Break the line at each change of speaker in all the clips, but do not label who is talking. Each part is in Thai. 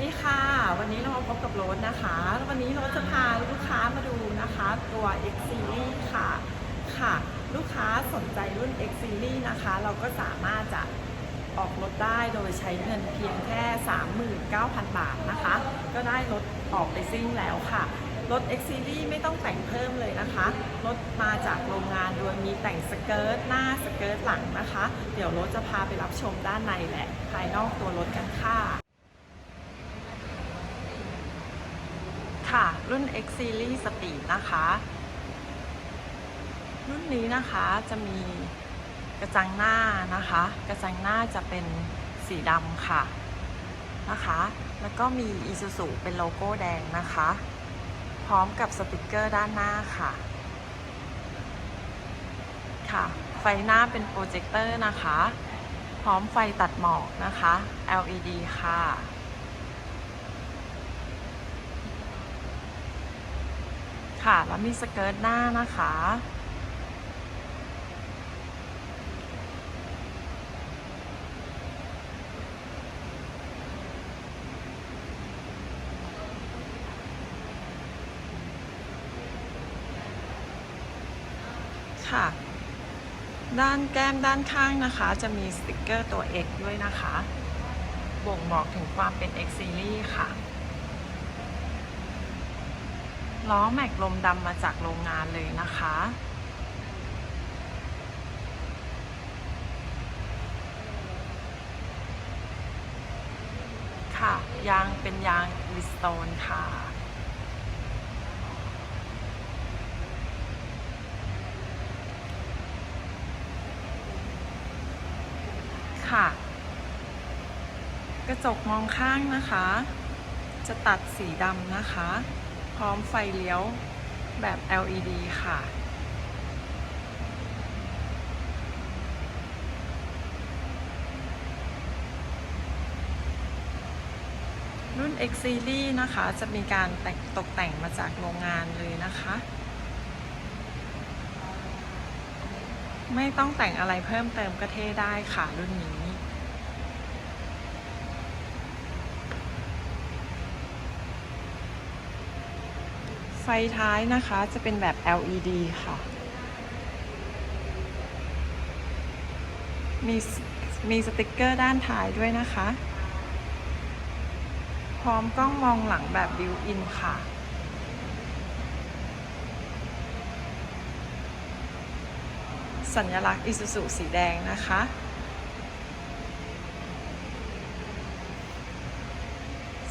ดีค่ะ วันนี้เรามาพบกับโรสนะคะ วันนี้โรสจะพาลูกค้ามาดูนะคะ ตัว X Series ค่ะค่ะ ลูกค้าสนใจรุ่น X Series นะคะ เราก็สามารถจะออกรถได้โดยใช้เงินเพียงแค่ 39,000 บาทนะคะ ก็ได้รถออกไปซิ่งแล้วค่ะ รถ X Series ไม่ต้องแต่งเพิ่มเลยนะคะ รถมาจากโรงงานโดยมีแต่งสเกิร์ตหน้าสเกิร์ตหลังนะคะ เดี๋ยวรถจะพาไปรับชมด้านในและภายนอกตัวรถกันค่ะ ค่ะ รุ่น X Series Speed นะคะ รุ่นนี้นะคะจะมีกระจังหน้านะคะ กระจังหน้าจะเป็นสีดำค่ะนะคะ แล้วก็มี Isuzu เป็นโลโก้แดงนะคะ พร้อมกับสติกเกอร์ด้านหน้าค่ะ ค่ะ ไฟหน้าเป็นโปรเจคเตอร์นะคะ พร้อมไฟตัดหมอกนะคะ LED ค่ะ ค่ะ แล้วมีสเกิร์ตหน้านะคะ ค่ะ ด้านแก้มด้านข้างนะคะ จะมีสติกเกอร์ตัว X ด้วยนะคะ บ่งบอกถึงความเป็น X Series ค่ะ ล้อแม็กลมดำมาจากโรงงานเลยนะคะ ค่ะ ยางเป็นยางวิสโตนค่ะค่ะ กระจกมองข้างนะคะ จะตัดสีดำนะคะ พร้อมไฟเลี้ยวแบบ LED ค่ะรุ่น X Series นะคะ จะมีการแต่งตกแต่งมาจากโรงงานเลยนะคะ ไม่ต้องแต่งอะไรเพิ่มเติมก็เท่ได้ค่ะรุ่นนี้ ไฟท้ายนะคะจะเป็นแบบ LED ค่ะ มีมีสติกเกอร์ด้านท้ายด้วยนะคะ พร้อมกล้องมองหลังแบบบิวอินค่ะ สัญลักษณ์อิซูซุสีแดงนะคะ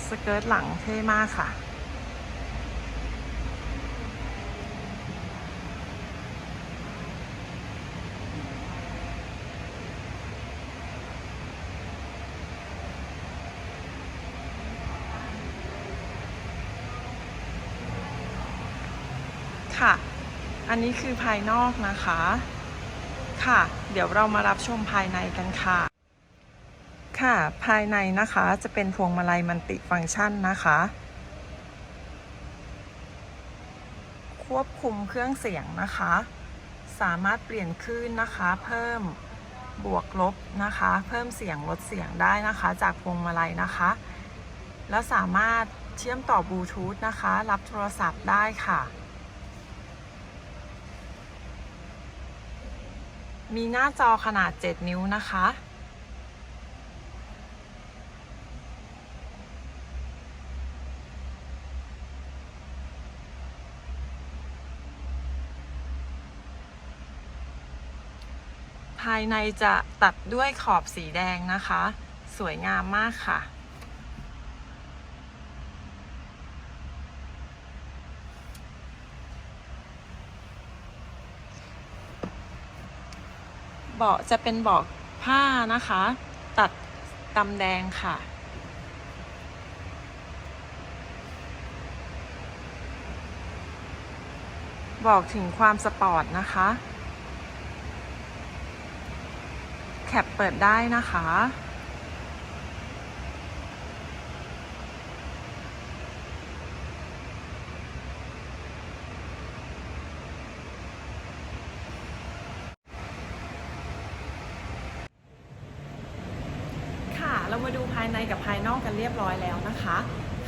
สเกิร์ตหลังเท่มากค่ะ ค่ะ อันนี้คือภายนอกนะคะ ค่ะ เดี๋ยวเรามารับชมภายในกันค่ะ ค่ะ ภายในนะคะจะเป็นพวงมาลัยมันติฟังก์ชันนะคะ ควบคุมเครื่องเสียงนะคะ สามารถเปลี่ยนคลื่นนะคะ เพิ่มบวกลบนะคะ เพิ่มเสียงลดเสียงได้นะคะ จากพวงมาลัยนะคะ แล้วสามารถเชื่อมต่อบลูทูธนะคะ รับโทรศัพท์ได้ค่ะ มีหน้าจอขนาด 7 นิ้วนะคะ ภายในจะตัดด้วยขอบสีแดงนะคะ สวยงามมากค่ะ เบาะจะเป็นเบาะผ้านะคะ ตัดตำแดงค่ะ บอกถึงความสปอร์ตนะคะ แคปเปิดได้นะคะ เรามาดูภายในกับภายนอกกันเรียบร้อยแล้วนะคะ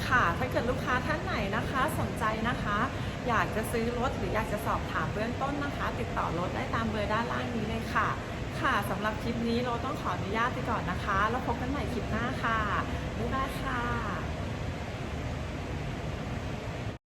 ค่ะ ถ้าเกิดลูกค้าท่านไหนนะคะ สนใจนะคะ อยากจะซื้อรถหรืออยากจะสอบถามเบื้องต้นนะคะ ติดต่อรถได้ตามเบอร์ด้านล่างนี้เลยค่ะ ค่ะสำหรับคลิปนี้เราต้องขออนุญาตไปก่อนนะคะ แล้วพบกันใหม่คลิปหน้าค่ะบ๊ายบายค่ะ